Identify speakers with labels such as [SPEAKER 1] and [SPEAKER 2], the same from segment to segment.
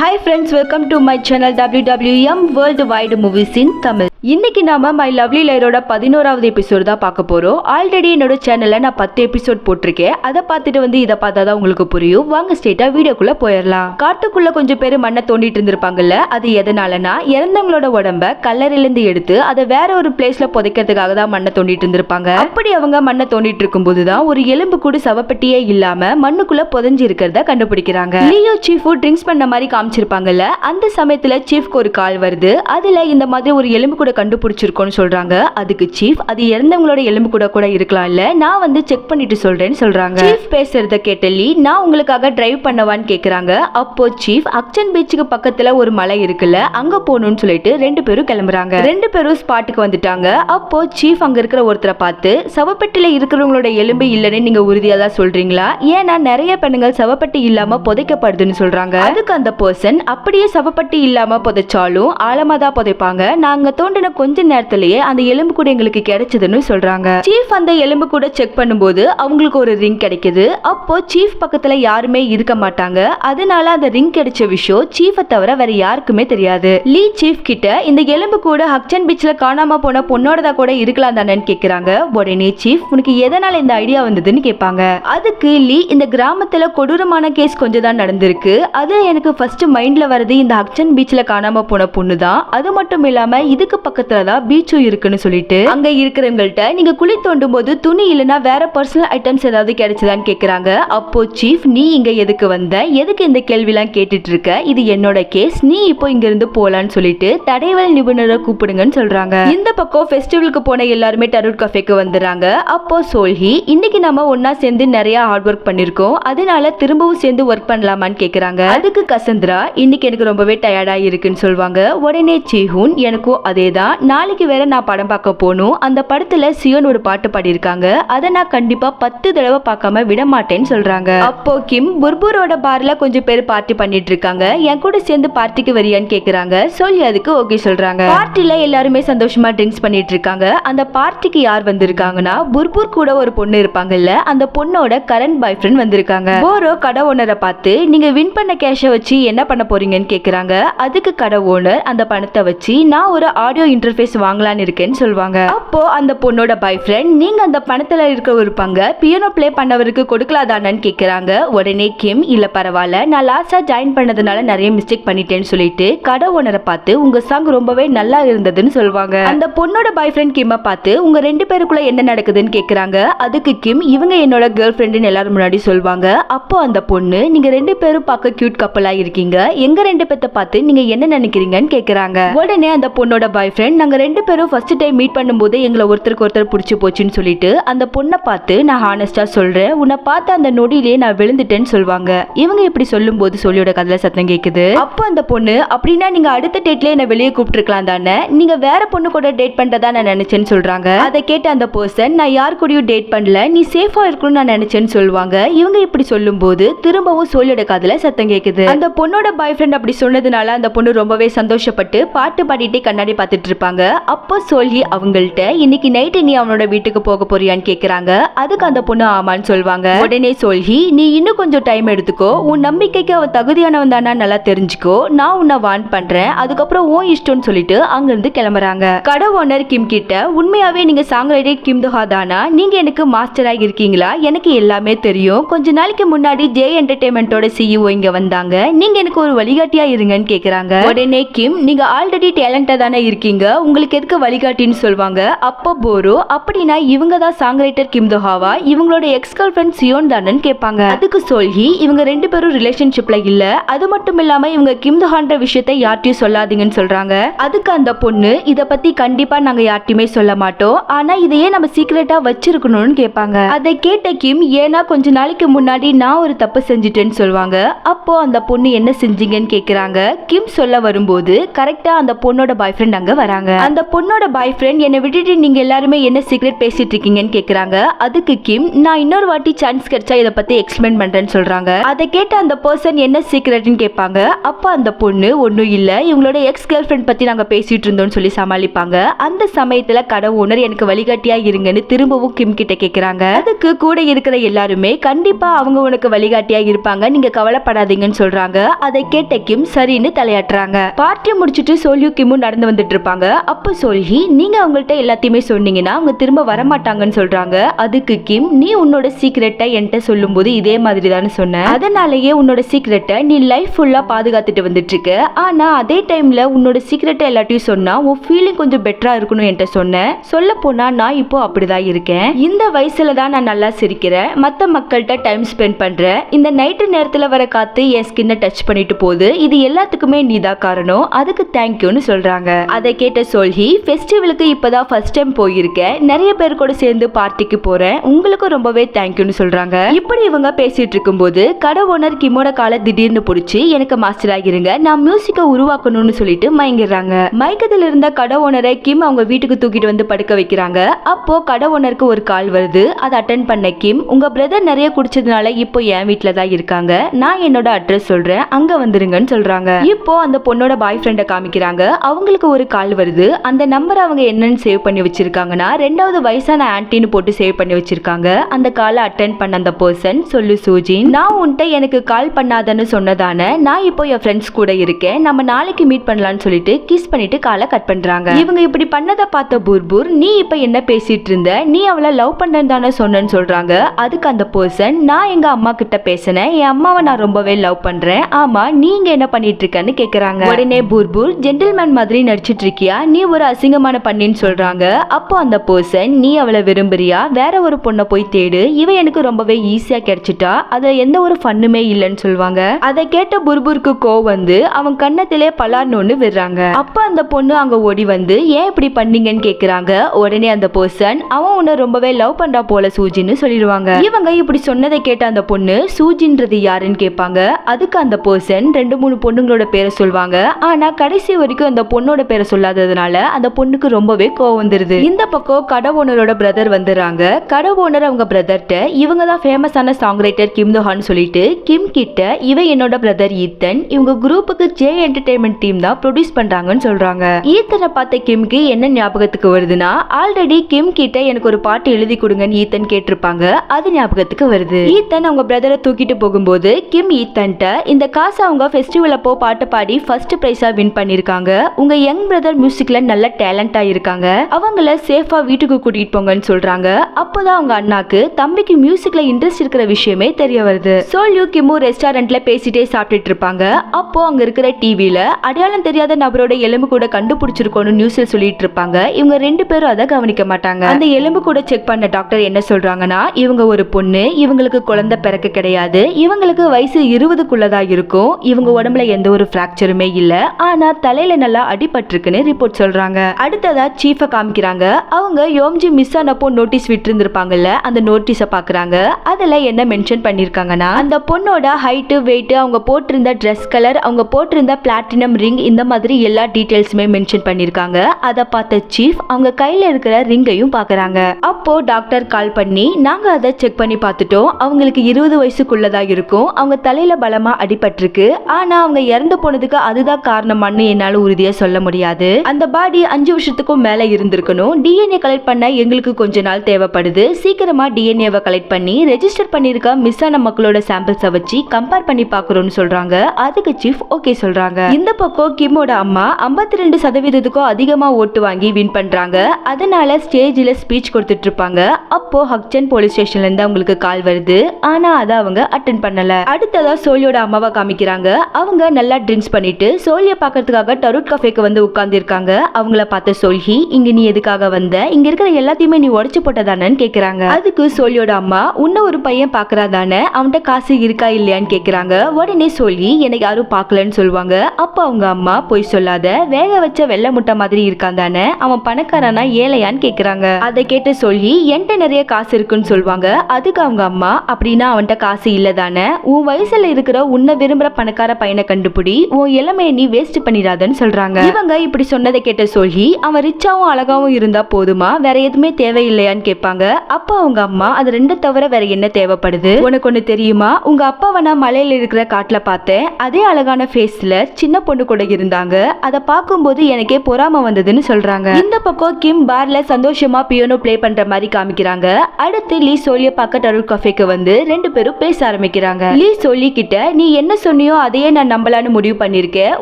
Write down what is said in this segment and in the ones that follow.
[SPEAKER 1] hi friends welcome to my channel W world wide movies in Tamil இன்னைக்கு நாம my lovely லைரோட பதினோராவது episode தான் பார்க்க போறோம். ஆல்ரெடி என்னோட சேனல்ல நான் பத்து எபிசோட் போட்டிருக்கேன். அதை பார்த்துட்டு வந்து இதை பார்த்தா தான் உங்களுக்கு புரியும். வாங்க ஸ்ட்ரெயிட்டா வீடியோக்குள்ள போயிடலாம். காட்டுக்குள்ள கொஞ்சம் பேர் மண்ணை தோண்டிட்டு இருந்திருப்பாங்கல்ல அது எதனாலனா இறந்தவங்களோட உடம்ப கல்லறையிலேருந்து எடுத்து அதை வேற ஒரு பிளேஸ்ல புதைக்கிறதுக்காக தான் மண்ணை தோண்டிட்டு இருந்திருப்பாங்க. அப்படி அவங்க மண்ணை தோண்டிட்டு இருக்கும்போது தான் ஒரு எலும்பு கூட சவப்பட்டியே இல்லாம மண்ணுக்குள்ள புதைஞ்சு இருக்கிறத கண்டுபிடிக்கிறாங்க. லியோ சீஃபு ட்ரிங்க்ஸ் பண்ண மாதிரி காமிச்சிருப்பாங்கல்ல அந்த சமயத்துல சீஃப்க்கு ஒரு கால் வருது. அதுல இந்த மாதிரி ஒரு எலும்பு கூட கண்டுபிடிச்சிருக்கோம்னு சொல்றாங்க. அதுக்கு சீஃப் அது இறந்தவங்களோட எலும்பு கூட கூட இருக்கலாம் இல்ல. நான் வந்து செக் பண்ணிட்டு சொல்றேன்னு சொல்றாங்க. சீஃப் பேசுறத கேட்ட லீ நான் உங்களுக்காக டிரைவ் பண்ணவான்னு கேக்குறாங்க. அப்போ சீஃப் அக்சன் பீச்சுக்கு பக்கத்துல ஒரு மலை இருக்குல்ல அங்க போகணும்னு சொல்லிட்டு ரெண்டு பேரும் கிளம்புறாங்க. ரெண்டு பேரும் ஸ்பாட்டுக்கு வந்துட்டாங்க. அப்போ சீஃப் அங்க இருக்கிற ஒருத்தரை பார்த்து சவப்பெட்டில இருக்கிறவங்களோட எலும்பு இல்லைன்னு நீங்க உறுதியா தான் சொல்றீங்களா? ஏன்னா நிறைய பெண்ணுங்கள் சவப்பட்டி இல்லாம புதைக்கப்படுதுன்னு சொல்றாங்க. அதுக்கு அந்த பர்சன் அப்படியே சவப்பட்டி இல்லாம புதைச்சாலும் ஆழமா தான் புதைப்பாங்க. நாங்க தோண்டின கொஞ்ச நேரத்திலேயே அந்த எலும்பு கூட எங்களுக்கு கிடைச்சதுன்னு சொல்றாங்க. சீஃப் அந்த எலும்பு கூட செக் பண்ணும்போது அவங்களுக்கு ஒரு ரிங் கிடைக்குது. அப்போ சீஃப் பக்கத்துல யாருமே இருக்க மாட்டாங்க. அதனால அந்த ரிங் கிடைச்ச விஷயம் சீஃபை தவிர வேற யாருக்குமே தெரியாது. லீ சீஃப் கிட்ட இந்த எலும்பு கூட ஹக்சன் பீச்ல காணாம போன பொண்ணோடதா கூட இருக்கலாம் தானேன்னு கேக்குறாங்க. உடனே சீஃப் உனக்கு எதனால இந்த ஐடியா வந்ததுன்னு கேட்பாங்க. அதுக்கு லீ இந்த கிராமத்துல கொடூரமான கேஸ் கொஞ்சம் தான் நடந்திருக்கு. அது எனக்கு ஃபர்ஸ்ட் மைண்ட்ல வருது இந்த ஹக்சன் பீச்ல காணாம போன பொண்ணு தான் அது மட்டும் இல்லாம இதுக்கு பக்கத்துல தான் பீச்சும் இருக்குன்னு சொல்லிட்டு அங்க இருக்கிறவங்கள்ட்ட நீங்க குழி தோண்டும் போது துணி இல்லைன்னா வேற பர்சனல் ஐட்டம்ஸ் ஏதாவது கிடைச்சதான்னு கேக்குறாங்க. அப்போ சீஃப் நீ இங்க எதுக்கு வந்த? எதுக்கு இந்த கேள்விலாம் கேட்டுட்டு இருக்க? இது என்னோட கேஸ் நீ இப்போ இங்க இருந்து போலான்னு சொல்லிட்டு தடைவல் நிபுணரை கூப்பிடுங்கன்னு சொல்றாங்க. இந்த பக்கம் ஃபெஸ்டிவலுக்கு போன எல்லாருமே டருட் கஃபேக்கு வந்துடுறாங்க. அப்போ சோல்ஹி இன்னைக்கு நம்ம ஒன்னா சேர்ந்து நிறைய ஹார்ட் ஒர்க் பண்ணிருக்கோம். அதனால திரும்பவும் சேர்ந்து ஒர்க் பண்ணலாமான்னு கேக்குறாங்க. அதுக்கு கசந்திரா இன்னைக்கு எனக்கு ரொம்பவே டயர்டா இருக்குன்னு சொல்லுவாங்க உடனே சீஹூன் எனக்கும் அதே தான் நாளைக்கு வேற நான் படம் பார்க்க போகணும். அந்த படத்துல சியோன் ஒரு பாட்டு பாடியிருக்காங்க. அதை நான் கண்டிப்பா பத்து தடவை பார்க்காம விட மாட்டேன்னு சொல்றாங்க. அப்போ கிம் புர்பூரோட பார்ல கொஞ்சம் பேர் பார்ட்டி பண்ணிட்டு இருக்காங்க என் கூட சேர்ந்து பார்ட்டிக்கு வரியான்னு கேக்குறாங்க. சொல்லி அதுக்கு ஓகே சொல்றாங்க. பார்ட்டில எல்லாருமே சந்தோஷமா ட்ரிங்க்ஸ் பண்ணிட்டு இருக்காங்க அந்த பார்ட்டிக்கு யார் வந்திருக்காங்கன்னா புர்பூர் கூட ஒரு பொண்ணு இருப்பாங்கல்ல அந்த பொண்ணோட கரண்ட் பாய் ஃப்ரெண்ட் வந்திருக்காங்க. போரோ கடை ஓனரை பார்த்து நீங்க வின் பண்ண கேஷை வச்சு என்ன பண்ண போறீங்கன்னு கேக்குறாங்க. அதுக்கு கடை ஓனர் அந்த பணத்தை வச்சு நான் ஒரு ஆடியோ இன்டர்ஃபேஸ் வாங்கலான்னு இருக்கேன்னு சொல்லுவாங்க அப்போ அந்த பொண்ணோட பாய் ஃப்ரெண்ட் நீங்க அந்த பணத்துல இருக்க ஒரு பங்க பியானோ ப்ளே பண்ணவருக்கு கொடுக்கலாதானு கேக்குறாங்க. உடனே கிம் இல்ல பரவாயில்ல நான் லாஸ்டா ஜாயின் பண்ணதுனால நிறைய மிஸ்டேக் பண்ணிட்டேன்னு சொல்லிட்டு கடை ஓனரை பார்த்து உங்க சாங் ரொம்பவே நல்லா இருந்ததுன்னு சொல்லுவாங்க அந்த பொண்ணோட பாய் ஃப்ரெண்ட் கிம்ம பார்த்து உங்க ரெண்டு பேருக்குள்ள என்ன நடக்குதுன்னு கேக்குறாங்க. அதுக்கு கிம் இவங்க என்னோட கேர்ள் ஃப்ரெண்டுன்னு எல்லாரும் முன்னாடி சொல்லுவாங்க அப்போ அந்த பொண்ணு நீங்க ரெண்டு பேரும் பார்க்க கியூட் கப்பலா இருக்கீங்க. எங்க ரெண்டு பேத்த பார்த்து நீங்க என்ன நினைக்கிறீங்கன்னு கேக்குறாங்க. உடனே அந்த பொண்ணோட பாய் ஃப்ரெண்ட் நாங்க ரெண்டு பேரும் ஃபர்ஸ்ட் டைம் மீட் பண்ணும்போது எங்களை ஒருத்தருக்கு ஒருத்தர் பிடிச்சி போச்சுன்னு சொல்லிட்டு அந்த பொண்ணை பார்த்து நான் ஹானஸ்டா சொல்றேன். உன்னை பார்த்த அந்த நொடியிலே நான் விழுந்துட்டேன்னு சொல்லுவாங்க இவங்க இப்படி சொல்லும்போது சொல்லியோட கதில் சத்தம் கேட்குது அப்போ அந்த பொண்ணு அப்படின்னா நீங்க அடுத்த டேட்ல என்ன வெளியே கூப்பிட்டுருக்கலாம் தானே? நீங்க வேற பொண்ணு கூட டேட் பண்றதா நான் நினச்சேன்னு சொல்றாங்க. அதை கேட்ட அந்த பர்சன் நான் யார் கூடயும் டேட் பண்ணல. நீ சேஃபா இருக்கணும்னு நான் நினச்சேன்னு சொல்லுவாங்க இவங்க இப்படி சொல்லும்போது திரும்பவும் சோழியோட கதில் சத்தம் கேட்குது அந்த பொண்ணோட பாய் ஃப்ரெண்ட் அப்படி சொன்னதுனால அந்த பொண்ணு ரொம்பவே சந்தோஷப்பட்டு பாட்டு பாடிட்டே கண்ணாடி பார்த்துட்டு இருப்பாங்க அப்போ சொல்லி அவங்கள்ட்ட இன்னைக்கு நைட்டு நீ அவனோட வீட்டுக்கு போக போறியான்னு கேக்குறாங்க. அதுக்கு அந்த பொண்ணு ஆமான்னு சொல்லுவாங்க உடனே சொல்லி நீ இன்னும் கொஞ்சம் டைம் எடுத்துக்கோ. உன் நம்பிக்கைக்கு அவ தகுதியானவன் தானா நல்லா தெரிஞ்சுக்கோ. நான் உன்னை வான் பண்றேன். அதுக்கப்புறம் ஓ இஷ்டம்னு சொல்லிட்டு அங்கிருந்து கிளம்புறாங்க. கடை ஓனர் கிம் கிட்ட உண்மையாவே நீங்க சாங் ரைடர் கிம் துஹா தானா நீங்க எனக்கு மாஸ்டரா இருக்கீங்களா? எனக்கு எல்லாமே தெரியும். கொஞ்ச நாளைக்கு முன்னாடி ஜே என்டர்டைன்மெண்டோட சிஇஓ இங்க வந்தாங்க. நீங்க எனக்கு ஒரு வழிகாட்டியா இருங்கன்னு கேக்குறாங்க. உடனே கிம் நீங்க ஆல்ரெடி டேலண்டா தானே இருக்கீங்க. உங்களுக்கு எதுக்கு வழிகாட்டின்னு சொல்லுவாங்க அப்போ போரோ அப்படின்னா இவங்க தான் சாங் ரைட்டர் கிம் தோஹாவா? இவங்களோட எக்ஸ் கேர்ள் ஃப்ரெண்ட் சியோன் தானன்னு கேட்பாங்க. அதுக்கு சொல்கி இவங்க ரெண்டு பேரும் ரிலேஷன்ஷிப்ல இல்ல. அது மட்டும் இல்லாம இவங்க கிம் துஹான்ற விஷயத்தை யார்ட்டையும் சொல்லாதீங்கன்னு சொல்றாங்க. அதுக்கு அந்த பொண்ணு இதை பத்தி கண்டிப்பா நாங்க யார்ட்டையுமே சொல்ல மாட்டோம். ஆனா இதையே நம்ம சீக்கிரட்டா வச்சிருக்கணும்னு கேட்பாங்க. அதை கேட்ட கிம் ஏன்னா கொஞ்ச நாளைக்கு முன்னாடி நான் ஒரு தப்பு செஞ்சுட்டேன்னு சொல்லுவாங்க அப்போ அந்த பொண்ணு என்ன செஞ்சீங்கன்னு கேக்குறாங்க. கிம் சொல்ல வரும்போது கரெக்டா அந்த பொண்ணோட பாய் ஃப்ரெண்ட் அங்க வராங்க. அந்த பொண்ணோட பாய் ஃப்ரெண்ட் என்னை விட்டுட்டு நீங்க எல்லாருமே என்ன சீக்ரெட் பேசிட்டு இருக்கீங்கன்னு கேக்குறாங்க. அதுக்கு கிம் நான் இன்னொரு வாட்டி சான்ஸ் கிடைச்சா இதை பத்தி எக்ஸ்பிளைன் பண்றேன்னு சொல்றாங்க. அதை கேட்ட அந்த பர்சன் என்ன சீக்ரெட்னு கேட்பாங்க. அப்ப அந்த பொண்ணு ஒன்றும் இல்ல. இவங்களோட எக்ஸ் கேர்ள் ஃப்ரெண்ட் பத்தி நாங்க பேசிட்டு இருந்தோம்னு சொல்லி சமாளிப்பாங்க. அந்த சமயத்துல கடை ஓனர் எனக்கு வழிகாட்டியா இருங்கன்னு திரும்பவும் கிம் கிட்ட கேக்குறாங்க. அதுக்கு கூட இருக்கிற எல்லாருமே கண்டிப்பா அவங்க உனக்கு வழிகாட்டியா இருப்பாங்க. நீங்க கவலைப்படாதீங்கன்னு சொல்றாங்க. அதை கேட்ட கிம் சரின்னு தலையாட்டுறாங்க. பார்ட்டி முடிச்சிட்டு சோல்யூ கிம்மும் நடந்து வந்துட்டு இருப்பாங்க. அப்போ சொல்லி நீங்கள் அவங்கள்ட்ட எல்லாத்தையுமே சொன்னீங்கன்னா அவங்க திரும்ப வரமாட்டாங்கன்னு சொல்கிறாங்க அதுக்கு கிம் நீ உன்னோட சீக்ரெட்டை என்கிட்ட சொல்லும்போது இதே மாதிரி தானே சொன்ன. அதனாலேயே உன்னோட சீக்ரெட்டை நீ லைஃப் ஃபுல்லாக பாதுகாத்துட்டு வந்துட்டுருக்க. ஆனால் அதே டைமில் உன்னோட சீக்ரெட்டை எல்லாத்தையும் சொன்னால் உன் ஃபீலிங் கொஞ்சம் பெட்டராக இருக்கணும் என்கிட்ட சொன்னேன் சொல்ல போனால் நான் இப்போ அப்படிதான் இருக்கேன். இந்த வயசுல தான் நான் நல்லா சிரிக்கிறேன் மற்ற மக்கள்கிட்ட டைம் ஸ்பெண்ட் பண்ணுறேன் இந்த நைட்டு நேரத்தில் வர காற்று என் ஸ்கின்னை டச் பண்ணிட்டு போகுது. இது எல்லாத்துக்குமே நீ தான் காரணம். அதுக்கு தேங்க்யூன்னு சொல்கிறாங்க அதை கேட்ட சொல்ஹி ஃபெஸ்டிவலுக்கு இப்போ தான் ஃபர்ஸ்ட் டைம் போயிருக்கேன் நிறைய பேர் கூட சேர்ந்து பார்ட்டிக்கு போகிறேன் உங்களுக்கும் ரொம்பவே தேங்க்யூன்னு சொல்கிறாங்க இப்படி இவங்க பேசிகிட்டு இருக்கும்போது கடை ஓனர் கிமோட காலை திடீர்னு பிடிச்சி எனக்கு மாஸ்டர் ஆகிருங்க. நான் மியூசிக்கை உருவாக்கணும்னு சொல்லிட்டு மயங்கிடுறாங்க. மயக்கத்தில் இருந்த கடை ஓனரை கிம் அவங்க வீட்டுக்கு தூக்கிட்டு வந்து படுக்க வைக்கிறாங்க. அப்போ கடை ஓனருக்கு ஒரு கால் வருது. அதை அட்டன் பண்ண கிம் உங்க பிரதர் நிறைய குடிச்சதுனால இப்போ என் வீட்டில் தான் இருக்காங்க. நான் என்னோட அட்ரஸ் சொல்றேன். அங்க வந்துருங்கன்னு சொல்றாங்க. இப்போ அந்த பொண்ணோட பாய் ஃப்ரெண்டை காமிக்கிறாங்க. அவங்களுக்கு ஒரு கால் வருது. அந்த நம்பர் அவங்க என்னன்னு சேவ் பண்ணி வச்சிருக்காங்கன்னா ரெண்டாவது வயசான ஆன்ட்டின்னு போட்டு சேவ் பண்ணி வச்சிருக்காங்க. அந்த காலை அட்டன் பண்ண அந்த பர்சன் சொல்லு சூஜின் நான் உன்கிட்ட எனக்கு கால் பண்ணாதன்னு சொன்னதானே நான் இப்போ என் ஃப்ரெண்ட்ஸ் கூட இருக்கேன். நம்ம நாளைக்கு மீட் பண்ணலாம்னு சொல்லிட்டு கிஸ் பண்ணிட்டு காலை கட் பண்றாங்க. இவங்க இப்படி பண்ணதை பார்த்த பூர்பூர் நீ இப்போ என்ன பேசிட்டு இருந்த? நீ அவளை லவ் பண்ணேன்னு தானே சொன்னேன்னு சொல்றாங்க. அதுக்கு அந்த பர்சன் நான் எங்க அம்மா கிட்ட பேசினேன். என் அம்மாவை நான் ரொம்பவே லவ் பண்றேன். ஆமா நீங்க என்ன பண்ணிட்டு இருக்கன்னு கேக்குறாங்க. உடனே பூர்பூர் ஜென்டில்மேன் மாதிரி நடிச்சிட்டு இருக்கியா நீ ஒரு அசிங்கமான பண்ணின்னு சொல்றாங்க. அப்போ அந்த பர்சன் நீ அவளை விரும்புறியா? வேற ஒரு பொண்ணை போய் தேடு. இவ எனக்கு ரொம்பவே ஈஸியா கிடைச்சிட்டா. அதுல எந்த ஒரு ஃபன்னுமே இல்லைன்னு சொல்லுவாங்க. அதை கேட்ட புர்புருக்கு கோ வந்து அவன் கண்ணத்திலே பலார்னு ஒண்ணு விடுறாங்க. அப்ப அந்த பொண்ணு அங்க ஓடி வந்து ஏன் இப்படி பண்ணீங்கன்னு கேக்குறாங்க. உடனே அந்த பர்சன் அவன் உன்னை ரொம்பவே லவ் பண்றா போல சூஜின்னு சொல்லிடுவாங்க. இவங்க இப்படி சொன்னதை கேட்ட அந்த பொண்ணு சூஜின்றது யாருன்னு கேட்பாங்க. அதுக்கு அந்த பர்சன் ரெண்டு மூணு பொண்ணுங்களோட பேரை சொல்லுவாங்க. ஆனா கடைசி வரைக்கும் அந்த பொண்ணோட பேரை இல்லாததுனால அந்த பொண்ணுக்கு ரொம்பவே கோவம் வந்துருது. இந்த பக்கம் கட ஓனரோட பிரதர் வந்துடுறாங்க கட ஓனர் அவங்க பிரதர்கிட்ட இவங்க தான் ஃபேமஸான சாங் ரைட்டர் கிம் தோஹான் சொல்லிட்டு கிம் கிட்ட இவன் என்னோட பிரதர் ஈத்தன் இவங்க குரூப்புக்கு ஜே என்டர்டைன்மெண்ட் டீம் தான் ப்ரொடியூஸ் பண்றாங்கன்னு சொல்றாங்க. ஈத்தனை பார்த்த கிம்க்கு என்ன ஞாபகத்துக்கு வருதுன்னா ஆல்ரெடி கிம் கிட்ட எனக்கு ஒரு பாட்டு எழுதி கொடுங்கன்னு ஈத்தன் கேட்டிருப்பாங்க. அது ஞாபகத்துக்கு வருது. ஈத்தன் அவங்க பிரதரை தூக்கிட்டு போகும்போது கிம் ஈத்தன்ட்ட இந்த காசை அவங்க ஃபெஸ்டிவல் அப்போ பாட்டு பாடி ஃபர்ஸ்ட் பிரைஸா வின் பண்ணிருக்காங்க. உங்க யங் பிரதர் மியூசிக்ல நல்ல டேலண்டா இருக்காங்க. அவங்கள சேஃபா வீட்டுக்கு கூட்டிட்டு போங்கன்னு சொல்றாங்க. அப்போதான் அவங்க அண்ணாக்கு தம்பிக்கு மியூசிக்ல இன்ட்ரெஸ்ட் இருக்கிற விஷயமே தெரிய வருது. சோல்யூ கிமு ரெஸ்டாரண்ட்ல பேசிட்டே சாப்பிட்டுட்டு இருப்பாங்க. அப்போ அங்க இருக்கிற டிவில அடையாளம் தெரியாத நபரோட எலும்பு கூட கண்டுபிடிச்சிருக்கோன்னு நியூஸ்ல சொல்லிட்டு இருப்பாங்க. இவங்க ரெண்டு பேரும் அதை கவனிக்க மாட்டாங்க. அந்த எலும்பு கூட செக் பண்ண டாக்டர் என்ன சொல்றாங்கன்னா இவங்க ஒரு பொண்ணு இவங்களுக்கு குழந்தை பிறக்க கிடையாது. இவங்களுக்கு வயசு இருபதுக்குள்ளதா இருக்கும். இவங்க உடம்புல எந்த ஒரு பிராக்சருமே இல்ல. ஆனா தலையில நல்லா அடிபட்டிருக்குன்னு ரிப்போர்ட் சொல்றாங்க. அடுத்ததா சீஃபை காமிக்கிறாங்க. அவங்க யோம்ஜி மிஸ் ஆனப்போ நோட்டீஸ் விட்டுருந்துருப்பாங்கல்ல அந்த நோட்டீஸை பாக்குறாங்க. அதுல என்ன மென்ஷன் பண்ணிருக்காங்கன்னா அந்த பொண்ணோட ஹைட்டு வெயிட் அவங்க போட்டிருந்த ட்ரெஸ் கலர் அவங்க போட்டிருந்த பிளாட்டினம் ரிங் இந்த மாதிரி எல்லா டீட்டெயில்ஸுமே மென்ஷன் பண்ணிருக்காங்க. அதை பார்த்த சீஃப் அவங்க கையில இருக்கிற ரிங்கையும் பாக்குறாங்க. அப்போ டாக்டர் கால் பண்ணி நாங்க அதை செக் பண்ணி பார்த்துட்டோம். அவங்களுக்கு இருபது வயசுக்குள்ளதா இருக்கும். அவங்க தலையில பலமா அடிபட்டிருக்கு. ஆனா அவங்க இறந்து போனதுக்கு அதுதான் காரணமான்னு என்னால உறுதியா சொல்ல முடியாது. அந்த பாடி அஞ்சு வருஷத்துக்கும் மேல இருந்திருக்கணும். டிஎன்ஏ கலெக்ட் பண்ண எங்களுக்கு கொஞ்ச நாள் தேவைப்படுது. சீக்கிரமா டிஎன்ஏவை கலெக்ட் பண்ணி ரெஜிஸ்டர் பண்ணிருக்க மிஸ் ஆன மக்களோட சாம்பிள்ஸை வச்சு கம்பேர் பண்ணி பாக்குறோம்னு சொல்றாங்க. அதுக்கு சீஃப் ஓகே சொல்றாங்க. இந்த பக்கம் கிம்மோட அம்மா 52% ரெண்டு சதவீதத்துக்கும் அதிகமா ஓட்டு வாங்கி வின் பண்றாங்க. அதனால ஸ்டேஜ்ல ஸ்பீச் கொடுத்துட்டு இருப்பாங்க. அப்போ ஹக்சன் போலீஸ் ஸ்டேஷன்ல இருந்து அவங்களுக்கு கால் வருது. ஆனா அதை அவங்க அட்டன் பண்ணல. அடுத்ததா சோலியோட அம்மாவை காமிக்கிறாங்க. அவங்க நல்லா ட்ரிங்க்ஸ் பண்ணிட்டு சோலிய பாக்கிறதுக்காக டருட் கஃபேக்கு வந்து உட்கார்ந்து இருக்காங்க அவங்கள பார்த்து சோல்ஹி இங்க நீ எதுக்காக வந்த? இங்க இருக்கிற எல்லாத்தையுமே நீ உடைச்சு போட்டதானன்னு கேக்குறாங்க. அதுக்கு சொல்லியோட அம்மா உன்ன ஒரு பையன் பாக்குறா தானே அவன்கிட்ட காசு இருக்கா இல்லையான்னு கேக்குறாங்க. உடனே சொல்லி எனக்கு யாரும் பாக்கலன்னு சொல்லுவாங்க. அப்ப அவங்க அம்மா பொய் சொல்லாத வேக வச்ச வெள்ளை முட்டை மாதிரி இருக்கான் தானே? அவன் பணக்காரனா ஏழையான்னு கேக்குறாங்க. அதை கேட்டு சொல்லி என்கிட்ட நிறைய காசு இருக்குன்னு சொல்லுவாங்க. அதுக்கு அவங்க அம்மா அப்படின்னா அவன்கிட்ட காசு இல்ல தானே? உன் வயசுல இருக்கிற உன்னை விரும்புற பணக்கார பையனை கண்டுபிடி. உன் இளமையை நீ வேஸ்ட் பண்ணிடாதன்னு சொல்றாங்க. இவங்க இப்படி சொன்னதை கேட்ட சொல்லி அவன் ரிச்சாவும் அழகாவும் இருந்தால் போதுமா? வேற எதுவுமே தேவையில்லையான்னு கேட்பாங்க. அப்போ அவங்க அம்மா அது ரெண்டு தவிர வேற என்ன தேவைப்படுது? உனக்கு ஒன்று தெரியுமா? உங்க அப்பாவை நான் மலையில் இருக்கிற காட்டில் பார்த்தேன். அதே அழகான ஃபேஸில் சின்ன பொண்ணு கூட இருந்தாங்க. அதை பார்க்கும்போது எனக்கே பொறாம வந்ததுன்னு சொல்றாங்க. இந்த பக்கம் கிம் பார்ல சந்தோஷமா பியோனோ ப்ளே பண்ற மாதிரி காமிக்கிறாங்க. அடுத்து லீ சோலிய பார்க்க டருள் கஃபேக்கு வந்து ரெண்டு பேரும் பேச ஆரம்பிக்கிறாங்க. லீ சோலி கிட்ட நீ என்ன சொன்னியோ அதையே நான் நம்பலான்னு முடிவு பண்ணிருக்கேன்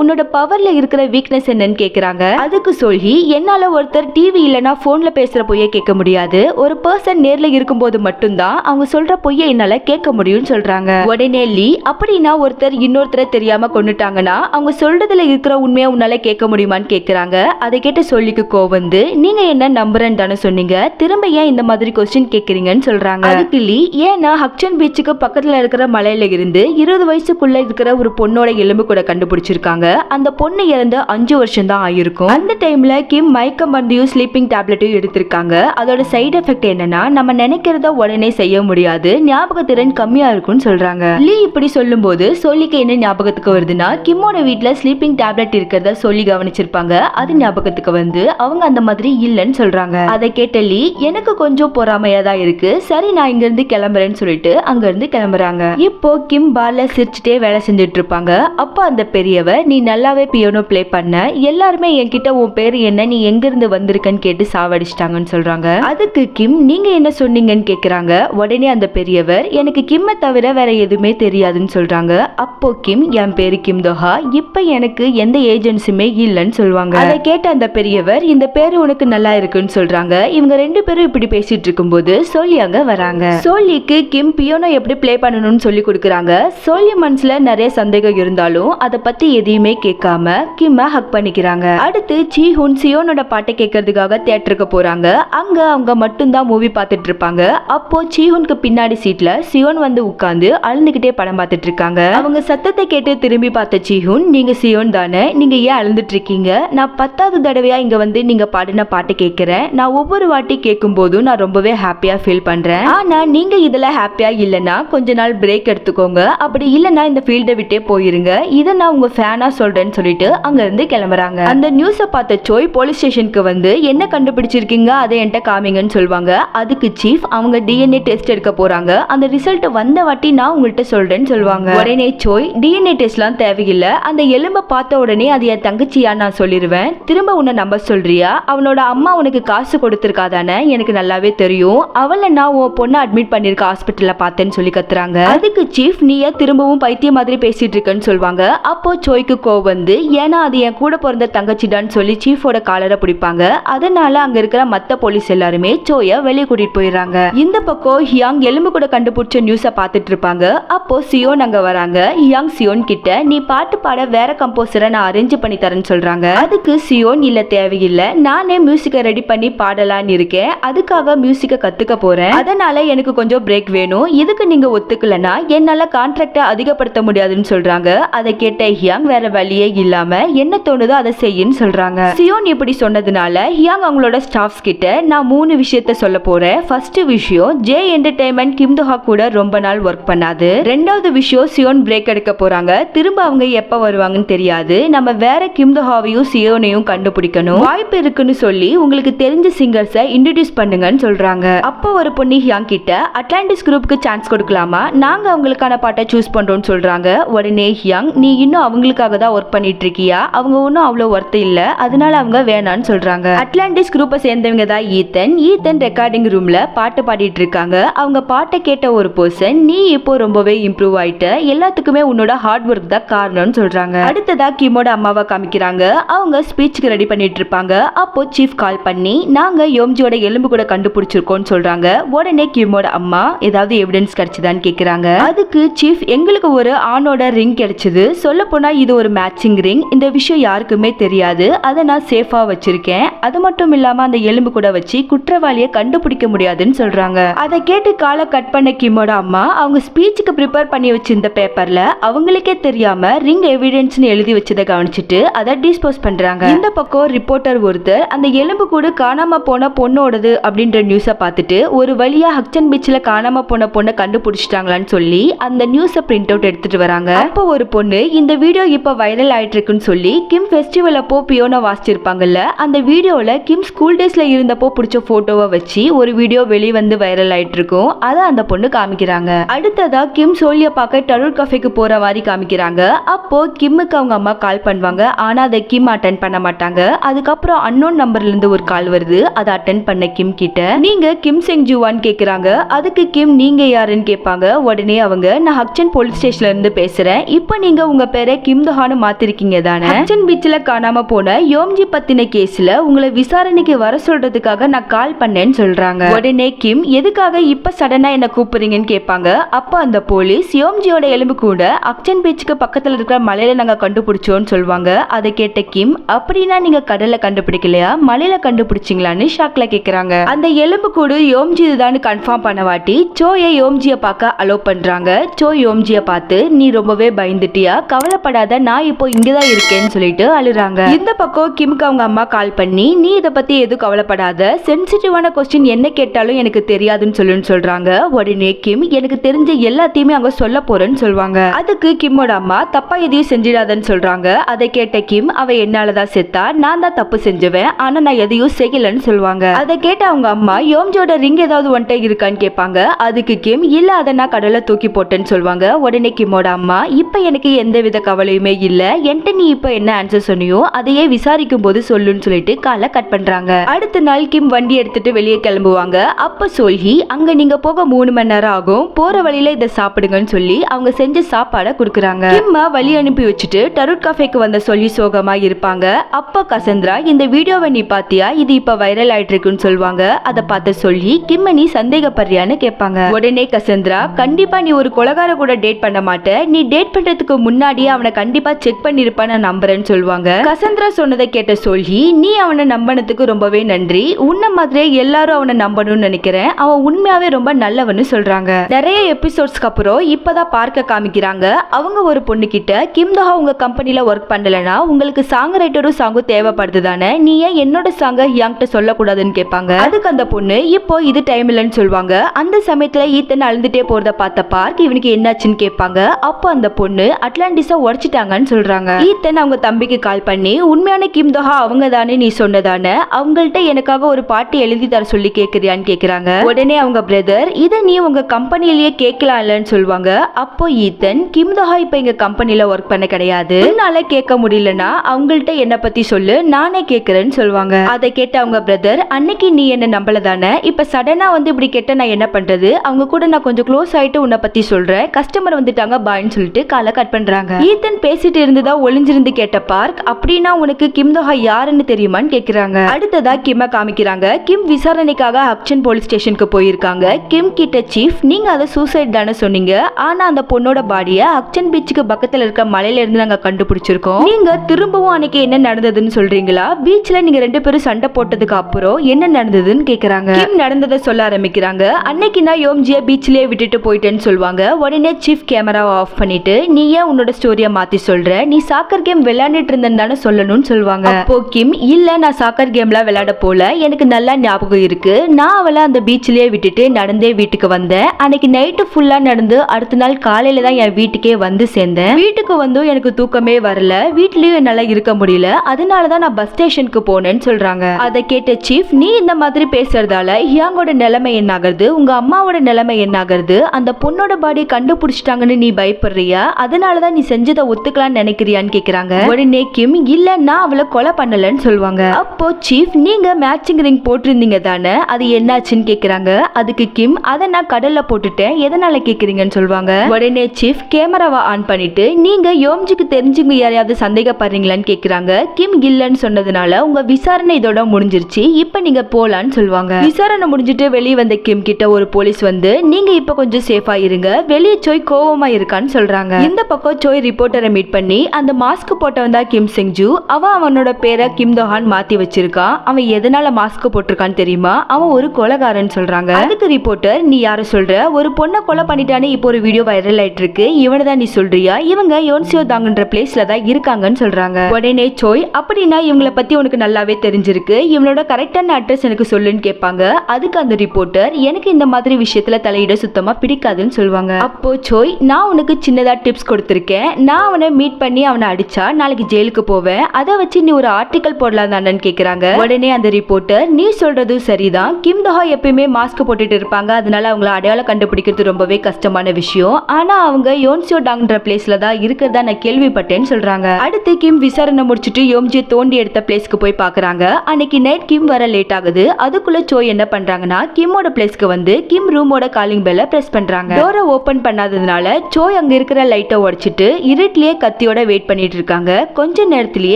[SPEAKER 1] உன்னோட பவர்ல இருக்கிற வீக்னஸ் என்னன்னு சொல்றாங்க அதுக்கு சொல்லி என்னால ஒருத்தர் டிவி இல்லனா போன்ல பேசுற பொய்யை கேட்க முடியாது. ஒரு பர்சன் நேர்ல இருக்கும்போது மட்டும்தான் அவங்க சொல்ற பொய்யை என்னால கேட்க முடியும்னு சொல்றாங்க. உடனே லீ அப்படின்னா ஒருத்தர் இன்னொருத்தரை தெரியாம கொண்டுட்டாங்கன்னா அவங்க சொல்றதுல இருக்கிற உண்மையை உன்னால கேட்க முடியுமான்னு கேக்குறாங்க. அதை கேட்டு சொல்லிக்கு கோவந்து நீங்க என்ன நம்புறேன்னு தானே சொன்னீங்க? திரும்ப ஏன் இந்த மாதிரி கொஸ்டின் கேக்குறீங்கன்னு சொல்றாங்க. அதுக்கு லீ ஏன்னா ஹக்சன் பீச்சுக்கு பக்கத்துல இருக்கிற மலையில இருந்து இருபது வயசுக்குள்ள இருக்கிற ஒரு பொண்ணோட எலும்பு கூட கண்டுபிடிச்சிருக்காங்க. அந்த பொண்ணு இறந்து அஞ்சு வருஷம் தான் இருக்கும். அந்த டைம்ல கிம் மயக்க மருந்தையும் ஸ்லீப்பிங் டேப்லெட்டையும் எடுத்திருக்காங்க. அதோட சைடு எஃபெக்ட் என்னன்னா நம்ம நினைக்கிறத உடனே செய்ய முடியாது. ஞாபக திறன் கம்மியா இருக்கும்னு சொல்றாங்க. லீ இப்படி சொல்லும்போது சொல்லிக்கு என்ன ஞாபகத்துக்கு வருதுன்னா கிம்மோட வீட்டில் ஸ்லீப்பிங் டேப்லெட் இருக்கிறத சொல்லி கவனிச்சிருப்பாங்க. அது ஞாபகத்துக்கு வந்து அவங்க அந்த மாதிரி இல்லைன்னு சொல்றாங்க. அதை கேட்ட லீ எனக்கு கொஞ்சம் பொறாமையா தான் இருக்கு. சரி நான் இங்க இருந்து கிளம்புறேன்னு சொல்லிட்டு அங்க இருந்து கிளம்புறாங்க. இப்போ கிம் பார்ல சிரிச்சுட்டே வேலை செஞ்சுட்டு இருப்பாங்க. அப்போ அந்த பெரியவர் நீ நல்லாவே பியானோ பிளே பண்ண. எல்லாருமே என்கிட்ட உன் பேர் என்ன? நீ எங்க இருந்து வந்திருக்கன்னு கேட்டு சாவடிச்சிட்டாங்கன்னு சொல்றாங்க. அதுக்கு கிம் நீங்க என்ன சொன்னீங்கன்னு கேக்குறாங்க. உடனே அந்த பெரியவர் எனக்கு கிம்மை தவிர வேற எதுவுமே தெரியாதுன்னு சொல்றாங்க. அப்போ கிம் என் பேரு கிம் தோஹா. இப்ப எனக்கு எந்த ஏஜென்சியுமே இல்லைன்னு சொல்லுவாங்க. அதை கேட்ட அந்த பெரியவர் இந்த பேரு உனக்கு நல்லா இருக்குன்னு சொல்றாங்க. இவங்க ரெண்டு பேரும் இப்படி பேசிட்டு இருக்கும்போது சோலி அங்க வராங்க. சோலிக்கு கிம் பியோனோ எப்படி ப்ளே பண்ணணும்னு சொல்லி கொடுக்குறாங்க. சோலி மனசுல நிறைய சந்தேகம் இருந்தாலும் அதை பத்தி எதையுமே கேட்காம கிம்ம ஹக் பண்ணிக்கிறாங்க. அடுத்து சீ ஹுன் சியோனோட பாட்டை கேட்கறதுக்காக தியேட்டருக்கு போறாங்க. அங்க அவங்க மட்டும்தான் மூவி பார்த்துட்டு இருப்பாங்க அப்போ சீஹுனுக்கு பின்னாடி சீட்ல சியோன் வந்து உட்கார்ந்து அழுந்துகிட்டே படம் பார்த்துட்டு இருக்காங்க அவங்க சத்தத்தை கேட்டு திரும்பி பார்த்த சீஹுன் நீங்க சியோன் தானே? நீங்க ஏன் அழுந்துட்டு இருக்கீங்க நான் பத்தாவது தடவையா இங்க வந்து நீங்க பாடின பாட்டு கேட்கிறேன் நான் ஒவ்வொரு வாட்டி கேட்கும் போதும் நான் ரொம்பவே ஹாப்பியா ஃபீல் பண்றேன். ஆனா நீங்க இதுல ஹாப்பியா இல்லைன்னா கொஞ்ச நாள் பிரேக் எடுத்துக்கோங்க. அப்படி இல்லைன்னா இந்த ஃபீல்டை விட்டே போயிருங்க. இதை நான் உங்க ஃபேனா சொல்றேன்னு சொல்லிட்டு அங்க இருந்து கிளம்புறாங்க. அந்த நியூஸை பார்த்த சோய் போலீஸ் ஸ்டேஷனுக்கு வந்து என்ன கண்டுபிடிச்சிருக்கீங்க? அதை என்கிட்ட காமிங்கன்னு சொல்லுவாங்க. அதுக்கு சீஃப் அவங்க டிஎன்ஏ டெஸ்ட் எடுக்க போறாங்க. அந்த ரிசல்ட் வந்த வாட்டி நான் உங்கள்கிட்ட சொல்றேன்னு சொல்லுவாங்க. உடனே சோய் டிஎன்ஏ டெஸ்ட்லாம் தேவையில்லை. அந்த எலும்பை பார்த்த உடனே அது என் தங்கச்சியா நான் சொல்லிடுவேன் திரும்ப உன்னை நம்ப சொல்றியா? அவனோட அம்மா உனக்கு காசு கொடுத்துருக்காதானே எனக்கு நல்லாவே தெரியும். அவளை நான் உன் பொண்ணை அட்மிட் பண்ணிருக்க ஹாஸ்பிட்டல்ல பார்த்தேன்னு சொல்லி கத்துறாங்க. அதுக்கு சீஃப் நீ திரும்பவும் பைத்திய மாதிரி பேசிட்டு இருக்கன்னு சொல்லுவாங்க. அப்போ சோய்க்கு கோவம் வந்து ஏன்னா அது என் கூட பிறந்த வச்சுட்டான்னு சொல்லி சீஃபோட காலரை பிடிப்பாங்க. அதனால அங்க இருக்கிற மத்த போலீஸ் எல்லாருமே சோய வெளியே கூட்டிட்டு போயிடுறாங்க. இந்த பக்கம் ஹியாங் எலும்பு கூட கண்டுபிடிச்ச நியூஸ பாத்துட்டு இருப்பாங்க. அப்போ சியோன் அங்க வராங்க. ஹியாங் சியோன் கிட்ட நீ பாட்டு பாட வேற கம்போசரை நான் அரேஞ்ச் பண்ணி தரேன்னு சொல்றாங்க. அதுக்கு சியோன் இல்ல தேவையில்லை. நானே மியூசிக்கை ரெடி பண்ணி பாடலான்னு இருக்கேன். அதுக்காக மியூசிக்கை கத்துக்க போறேன். அதனால எனக்கு கொஞ்சம் பிரேக் வேணும். இதுக்கு நீங்க ஒத்துக்கலனா என்னால கான்ட்ராக்டை அதிகப்படுத்த முடியாதுன்னு சொல்றாங்க. அதை கேட்ட ஹியாங் வேற வழியே இல்லாம என்ன தோணுதோ அதை அப்படின்னு சொல்றாங்க. சியோன் இப்படி சொன்னதுனால ஹியாங் அவங்களோட ஸ்டாஃப்ஸ் கிட்ட நான் மூணு விஷயத்த சொல்ல போறேன். ஃபர்ஸ்ட் விஷயம் ஜே என்டர்டைன்மெண்ட் கிம்துஹா கூட ரொம்ப நாள் ஒர்க் பண்ணாது. ரெண்டாவது விஷயம் சியோன் பிரேக் எடுக்க போறாங்க. திரும்ப அவங்க எப்ப வருவாங்கன்னு தெரியாது. நம்ம வேற கிம்துஹாவையும் சியோனையும் கண்டுபிடிக்கணும். வாய்ப்பு இருக்குன்னு சொல்லி உங்களுக்கு தெரிஞ்ச சிங்கர்ஸை இன்ட்ரடியூஸ் பண்ணுங்கன்னு சொல்றாங்க. அப்போ ஒரு பொண்ணு ஹியாங் கிட்ட அட்லாண்டிஸ் குரூப்புக்கு சான்ஸ் கொடுக்கலாமா? நாங்க அவங்களுக்கான பாட்டை சூஸ் பண்றோம்னு சொல்றாங்க. உடனே ஹியாங் நீ இன்னும் அவங்களுக்காக தான் ஒர்க் பண்ணிட்டு இருக்கியா? அவங்க ஒன்றும் அவ்வளோ ஒர்த் இல்ல. அதனால அவங்க வேணான்னு சொல்றாங்க. அட்லாண்டிஸ் குரூப்பை சேர்ந்தவங்க தான் ஈத்தன் ஈத்தன் ரெக்கார்டிங் ரூம்ல பாட்டு பாடிட்டு இருக்காங்க. அவங்க பாட்டை கேட்ட ஒரு பர்சன் நீ இப்போ ரொம்பவே இம்ப்ரூவ் ஆயிட்ட. எல்லாத்துக்குமே உன்னோட ஹார்ட் ஒர்க் தான் காரணம்னு சொல்றாங்க. அடுத்ததா கிமோட அம்மாவை காமிக்கிறாங்க. அவங்க ஸ்பீச்சுக்கு ரெடி பண்ணிட்டு இருப்பாங்க. அப்போ சீஃப் கால் பண்ணி நாங்க யோம்ஜியோட எலும்பு கூட கண்டுபிடிச்சிருக்கோம்னு சொல்றாங்க. உடனே கிமோட அம்மா ஏதாவது எவிடன்ஸ் கிடைச்சதான்னு கேக்குறாங்க. அதுக்கு சீஃப் எங்களுக்கு ஒரு ஆணோட ரிங் கிடைச்சது. சொல்ல போனா இது ஒரு மேட்சிங் ரிங் இந்த விஷயம் யாருக்குமே தெரியாது. அதை நான் சேஃபா வச்சிருக்கேன். அது மட்டும் இல்லாம அந்த எலும்பு கூட வச்சு குற்றவாளியை கண்டுபிடிக்க முடியாதுன்னு சொல்றாங்க. அதை கேட்டு காலை கட் பண்ண கிமோட அம்மா அவங்க ஸ்பீச்சுக்கு ப்ரிப்பேர் பண்ணி வச்சிருந்த பேப்பர்ல அவங்களுக்கே தெரியாம ரிங் எவிடன்ஸ்னு எழுதி வச்சதை கவனிச்சிட்டு அதை டிஸ்போஸ் பண்றாங்க. இந்த பக்கம் ரிப்போர்ட்டர் ஒருத்தர் அந்த எலும்பு கூடு காணாம போன பொண்ணோடது அப்படின்ற நியூஸை பார்த்துட்டு ஒரு வழியா ஹக்சன் பீச்ல காணாம போன பொண்ணை கண்டுபிடிச்சிட்டாங்களான்னு சொல்லி அந்த நியூஸை பிரிண்ட் அவுட் எடுத்துட்டு வராங்க. அப்போ ஒரு பொண்ணு இந்த வீடியோ இப்ப வைரல் ஆயிட்டு இருக்குன்னு சொல்லி கிம் ஃபெஸ்டிவல் அப்போ அப்போ பியோனா வாசிச்சிருப்பாங்கல்ல அந்த வீடியோவில் கிம் ஸ்கூல் டேஸில் இருந்தப்போ பிடிச்ச ஃபோட்டோவை வச்சு ஒரு வீடியோ வெளியே வந்து வைரல் ஆகிட்டு இருக்கும் அதை அந்த பொண்ணு காமிக்கிறாங்க. அடுத்ததாக கிம் சோழியை பார்க்க டருள் கஃபேக்கு போகிற மாதிரி காமிக்கிறாங்க. அப்போ கிம்முக்கு அவங்க அம்மா கால் பண்ணுவாங்க. ஆனால் அதை கிம் அட்டன் பண்ண மாட்டாங்க. அதுக்கப்புறம் அன்னோன் நம்பர்லேருந்து ஒரு கால் வருது. அதை அட்டன் பண்ண கிம் கிட்ட. நீங்கள் கிம் செங் ஜுவான்னு கேட்குறாங்க அதுக்கு கிம் நீங்கள் யாருன்னு கேட்பாங்க. உடனே அவங்க நான் ஹக்சன் போலீஸ் ஸ்டேஷன்ல இருந்து பேசுறேன். இப்போ நீங்க உங்க பேரை கிம் தஹான்னு மாத்திருக்கீங்க தானே? ஹக்சன் பீச்ல காணாம போன யோம்ஜி பத்தின கேஸ்ல உங்களை விசாரணைக்கு வர சொல்றதுக்காக நான் கால் பண்ணேன்னு சொல்றாங்க. உடனே கிம் எதுக்காக இப்ப சடனா என்ன கூப்பிடுறீங்கன்னு கேட்பாங்க. அப்ப அந்த போலீஸ் யோம்ஜியோட எலும்பு கூட அக்சன் பீச்சுக்கு பக்கத்துல இருக்கிற மலையில நாங்க கண்டுபிடிச்சோம்னு சொல்லுவாங்க. அதை கேட்ட கிம் அப்படின்னா நீங்க கடல்ல கண்டுபிடிக்கலையா? மலையில கண்டுபிடிச்சிங்களான்னு ஷாக்ல கேக்குறாங்க. அந்த எலும்பு கூடு யோம்ஜி இதுதான் கன்ஃபார்ம் பண்ண வாட்டி சோயை யோம்ஜிய பார்க்க அலோ பண்றாங்க. சோ யோம்ஜிய பார்த்து நீ ரொம்பவே பயந்துட்டியா? கவலைப்படாத நான் இப்போ இங்கதான் இருக்கேன்னு சொல்லிட்டு அழுறாங்க. இந்த பக்கம் கிம்க்கு அவங்க அம்மா கால் பண்ணி நீ இதை பத்தி எதுவும் கவலைப்படாத. சென்சிட்டிவான கொஸ்டின் என்ன கேட்டாலும் எனக்கு தெரியாதுன்னு சொல்லுன்னு சொல்றாங்க. உடனே கிம் எனக்கு தெரிஞ்ச எல்லாத்தையுமே அவங்க சொல்ல போறேன்னு சொல்லுவாங்க அதுக்கு கிம்மோட அம்மா தப்பா எதையும் செஞ்சிடாதன்னு சொல்றாங்க. அதை கேட்ட கிம் அவ என்னாலதான் செத்தா? நான் தான் தப்பு செஞ்சுவேன். ஆனா நான் எதையும் செய்யலன்னு சொல்லுவாங்க அதை கேட்ட அவங்க அம்மா யோம்ஜோட ரிங் ஏதாவது ஒன்ட்ட இருக்கான்னு கேட்பாங்க. அதுக்கு கிம் இல்ல அதை நான் கடலை தூக்கி போட்டேன்னு சொல்லுவாங்க உடனே கிம்மோட அம்மா இப்ப எனக்கு எந்த வித கவலையுமே இல்ல. என்கிட்ட நீ இப்ப என்ன ஆன்சர் சொன்னியோ அதையே விசாரிக்கும் போது சொல்லுன்னு சொல்லிட்டு காலை கட் பண்றாங்க. அடுத்த நாள் கிம் வண்டி எடுத்துட்டு வெளியே கிளம்புவாங்க. அப்ப சொல்லி அங்க நீங்க போக மூணு மணி நேரம் ஆகும். போற வழியில இதை சாப்பிடுங்கன்னு சொல்லி அவங்க செஞ்ச சாப்பாடை கொடுக்குறாங்க. கிம்ம வழி அனுப்பி வச்சுட்டு டருட் கஃபேக்கு வந்த சொல்லி சோகமா இருப்பாங்க. அப்ப கசந்திரா இந்த வீடியோவை நீ பாத்தியா? இது இப்ப வைரல் ஆயிட்டு இருக்குன்னு சொல்லுவாங்க. அதை பார்த்த சொல்லி கிம்ம நீ சந்தேகப்படுறியான்னு கேட்பாங்க. உடனே கசந்திரா கண்டிப்பா நீ ஒரு கொலகார கூட டேட் பண்ண மாட்ட. நீ டேட் பண்றதுக்கு முன்னாடியே அவனை கண்டிப்பா செக் பண்ணிருப்பான்னு நான் நம்புறேன்னு சொல்லுவாங்க. வசந்தரா சொன்னதை கேட்ட சொல்லி நீ அவனை நம்பினதுக்கு ரொம்பவே நன்றி. உன்ன மாதிரியே எல்லாரும் அவனை நம்பணும்னு நினைக்கிறேன். அவன் உண்மையாவே ரொம்ப நல்லவன்னு சொல்றாங்க. நிறைய எபிசோட்ஸ்க்கு அப்புறம் இப்பதான் பார்க்க காமிக்கிறாங்க. அவங்க ஒரு பொண்ணு கிட்ட கிம் தஹா உங்க கம்பெனில ஒர்க் பண்ணலனா உங்களுக்கு சாங் ரைட்டரும் சாங்கும் தேவைப்படுது தானே? நீ ஏன் என்னோட சாங்க யாங்கிட்ட சொல்லக்கூடாதுன்னு கேட்பாங்க? அதுக்கு அந்த பொண்ணு இப்போ இது டைம் இல்லைன்னு சொல்லுவாங்க. அந்த சமயத்துல ஈத்தன் அழுந்துட்டே போறத பார்த்த பார்க் இவனுக்கு என்னாச்சுன்னு கேட்பாங்க. அப்போ அந்த பொண்ணு அட்லாண்டிஸா உடச்சிட்டாங்கன்னு சொல்றாங்க. ஈத்தன் அவங்க தம்பிக்கு கால் பண்ணி உண்மையான கிம் தோஹா அவங்க தானே நீ சொன்னதானே? அவங்கள்ட்ட எனக்காக ஒரு பாட்டு எழுதி தர சொல்லி கேக்குறியான்னு கேக்குறாங்க. உடனே அவங்க பிரதர் இதை நீ உங்க கம்பெனிலேயே கேட்கலாம் இல்லைன்னு சொல்லுவாங்க. அப்போ ஈத்தன் கிம் தோஹா இப்ப எங்க கம்பெனில ஒர்க் பண்ண கிடையாது. என்னால கேட்க முடியலன்னா அவங்கள்ட்ட என்ன பத்தி சொல்லு? நானே கேக்குறேன்னு சொல்லுவாங்க. அதை கேட்ட அவங்க பிரதர் அன்னைக்கு நீ என்ன நம்பல தானே இப்ப சடனா வந்து இப்படி கேட்ட நான் என்ன பண்றது? அவங்க கூட நான் கொஞ்சம் க்ளோஸ் ஆயிட்டு உன்னை பத்தி சொல்றேன். கஸ்டமர் வந்துட்டாங்க பாய்ன்னு சொல்லிட்டு காலை கட் பண்றாங்க. ஈத்தன் பேசிட்டு இருந்ததா ஒளிஞ்சிருந்து கேட்ட பார்க் அப்படின்னு உனக்கு கிம் தோஹா யாருன்னு தெரியுமான்னு கேக்குறாங்க. அடுத்ததா கிம்ம காமிக்கிறாங்க. கிம் விசாரணைக்காக அப்சன் போலீஸ் ஸ்டேஷனுக்கு போயிருக்காங்க. கிம் கிட்ட சீஃப் நீங்க அதை சூசைட் தானே சொன்னீங்க. ஆனா அந்த பொண்ணோட பாடிய அக்சன் பீச்சுக்கு பக்கத்துல இருக்க மலையில இருந்து நாங்க கண்டுபிடிச்சிருக்கோம். நீங்க திரும்பவும் அன்னைக்கு என்ன நடந்ததுன்னு சொல்றீங்களா? பீச்ல நீங்க ரெண்டு பேரும் சண்டை போட்டதுக்கு அப்புறம் என்ன நடந்ததுன்னு கேக்குறாங்க. கிம் நடந்ததை சொல்ல ஆரம்பிக்கிறாங்க. அன்னைக்கு நான் யோம்ஜியை பீச்லயே விட்டுட்டு போயிட்டேன்னு சொல்லுவாங்க. உடனே சீஃப் கேமராவை ஆஃப் பண்ணிட்டு நீ ஏன் உன்னோட ஸ்டோரியை மாத்தி சொல்ற? நீ சாக்கர் கேம் விளையாண்டுட்டு இருந்தேன்னு தானே சொல்லணும்னு சொல்லுவாங்க. அப்போ கிம் இல்ல நான் சாக்கர் கேம்லாம் விளையாட போல. எனக்கு நல்லா ஞாபகம் இருக்கு. நான் அவளை அந்த பீச்லயே விட்டுட்டு நடந்தே வீட்டுக்கு வந்தேன். அன்னைக்கு நைட்டு ஃபுல்லா நடந்து அடுத்த நாள் காலையில தான் என் வீட்டுக்கே வந்து சேர்ந்தேன். வீட்டுக்கு வந்தும் எனக்கு தூக்கமே வரல. வீட்லயும் என்னால இருக்க முடியல. அதனால தான் நான் பஸ் ஸ்டேஷனுக்கு போனேன்னு சொல்றாங்க. அதை கேட்ட சீஃப் நீ இந்த மாதிரி பேசுறதால ஹியாங்கோட நிலைமை என்ன ஆகுறது உங்க அம்மாவோட நிலைமை என்ன ஆகுறது அந்த பொண்ணோட பாடி கண்டுபிடிச்சிட்டாங்கன்னு நீ பயப்படுறியா? அதனால தான் நீ செஞ்சதை ஒத்துக்கலாம்னு நினைக்கிறியான்னு கேக்குறாங்க. உடனே கிம் இல்ல நான் அவளை கொலை பண்ணலன்னு சொல்லுவாங்க. அப்போ சீஃப் நீங்க மேட்சிங் ரிங் போட்டிருந்தீங்க தானே? அது என்னாச்சுன்னு கேக்குறாங்க. அதுக்கு கிம் அதை நான் கடல்ல போட்டுட்டேன். எதனால கேக்குறீங்கன்னு சொல்லுவாங்க. உடனே சீஃப் கேமராவை ஆன் பண்ணிட்டு நீங்க யோம்ஜிக்கு தெரிஞ்சுங்க யாரையாவது சந்தேகப்படுறீங்களான்னு கேக்குறாங்க. கிம் இல்லைன்னு சொன்னதுனால உங்க விசாரணை இதோட முடிஞ்சிருச்சு. இப்ப நீங்க போலான்னு சொல்லுவாங்க. விசாரணை முடிஞ்சிட்டு வெளியே வந்த கிம் கிட்ட ஒரு போலீஸ் வந்து நீங்க இப்ப கொஞ்சம் சேஃபா இருங்க. வெளியே சோய் கோவமா இருக்கான்னு சொல்றாங்க. இந்த பக்கம் சோய் ரிப்போர்ட்டரை மீட் பண்ணி அந்த மாஸ்க் போட்டவன் தான் கிம் செஞ்சு அவன் அவனோட பேரை கிம் தோஹான் மாத்தி வச்சிருக்கான் அவன் எதனால மாஸ்க் போட்டிருக்கான்னு தெரியுமா? அவன் ஒரு கொலகாரன் சொல்றாங்க. அதுக்கு ரிப்போர்ட்டர் நீ யார சொல்ற? ஒரு பொண்ணை கொலை பண்ணிட்டானே இப்போ ஒரு வீடியோ வைரல் ஆயிட்டு இருக்கு இவனை தான் நீ சொல்றியா? இவங்க யோன்சியோ தாங்கன்ற பிளேஸ்ல தான் இருக்காங்கன்னு சொல்றாங்க. உடனே சோய் அப்படின்னா இவங்கள பத்தி உனக்கு நல்லாவே தெரிஞ்சிருக்கு. இவனோட கரெக்டான அட்ரஸ் எனக்கு சொல்லுன்னு கேட்பாங்க. அதுக்கு அந்த ரிப்போர்ட்டர் எனக்கு இந்த மாதிரி விஷயத்துல தலையிட சுத்தமா பிடிக்காதுன்னு சொல்லுவாங்க அப்போ சோய் நான் உனக்கு சின்னதா டிப்ஸ் கொடுத்துருக்கேன். நான் அவனை மீட் பண்ணி அவனை அடிச்சா நாளைக்கு ஜெயிலுக்கு போவேன். அதை வச்சு நீ ஒரு ஆர்டிக்கல் போடலாம் தானேன்னு கேக்குறாங்க. உடனே அந்த ரிப்போர்ட்டர் நீ சொல்றது சரிதான். கிம் தஹா எப்பயுமே மாஸ்க் போட்டுட்டு இருப்பாங்க. அதனால அவங்கள அடையாளம் கண்டுபிடிக்கிறது ரொம்பவே கஷ்டமான விஷயம். ஆனா அவங்க யோன்சியோ டாங்ன்ற பிளேஸ்ல தான் இருக்கிறதா நான் கேள்விப்பட்டேன்னு சொல்றாங்க. அடுத்து கிம் விசாரணை முடிச்சிட்டு யோம்ஜியை தோண்டி எடுத்த பிளேஸ்க்கு போய் பாக்குறாங்க. அன்னைக்கு நைட் கிம் வர லேட் ஆகுது. அதுக்குள்ள சோ என்ன பண்றாங்கன்னா கிம்மோட பிளேஸ்க்கு வந்து கிம் ரூமோட காலிங் பெல்ல பிரஸ் பண்றாங்க. டோரை ஓபன் பண்ணாததுனால சோய் அங்க இருக்கிற லைட்டை உடைச்சிட்டு இருட்டிலேயே கத்தியோட வெயிட் பண்ணிட்டு இருக்காங்க. கொஞ்ச நேரத்திலேயே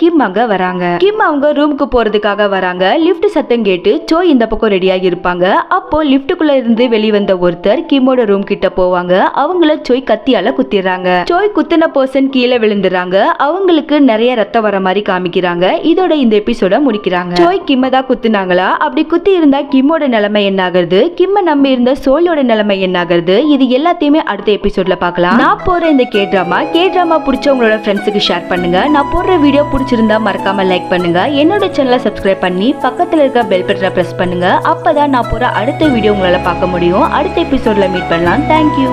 [SPEAKER 1] கிம் அங்க வராங்க. கிம் அவங்க ரூமுக்கு போறதுக்காக வராங்க. லிப்ட் சத்தம் கேட்டு சோய் இந்த பக்கம் ரெடியாகி இருப்பாங்க. அப்போ லிப்டுக்குள்ள இருந்து வெளிவந்த ஒருத்தர் கிம்மோட ரூம் கிட்ட போவாங்க. அவங்கள சோய் கத்தியால குத்திடுறாங்க. சோய் குத்தின பர்சன் கீழே விழுந்துறாங்க அவங்களுக்கு நிறைய ரத்தம் வர மாதிரி காமிக்கிறாங்க. இதோட இந்த எபிசோட முடிக்கிறாங்க. சோய் கிம்ம தான் குத்துனாங்களா? அப்படி குத்தி இருந்தா கிம்மோட நிலைமை என்ன ஆகுறது கிம்ம நம்பி இருந்த சோலியோட நிலைமை என்ன ஆகுறது இது எல்லாத்தையுமே அடுத்த எபிசோட்ல பார்க்கலாம். நான் போற இந்த கே ட்ராமா கே ட்ராமா பிடிச்சவங்களோட ஃப்ரெண்ட்ஸுக்கு ஷேர் பண்ணுங்க. நான் போடுற வீடியோ வீடியோ பிடிச்சிருந்தா மறக்காம லைக் பண்ணுங்க. என்னோட சேனலை சப்ஸ்கிரைப் பண்ணி பக்கத்தில் இருக்க பெல் பட்டனை ப்ரெஸ் பண்ணுங்க. அப்பதான் நான் போற அடுத்த வீடியோ உங்களால் பார்க்க முடியும். அடுத்த எபிசோட்ல மீட் பண்ணலாம். தேங்க்யூ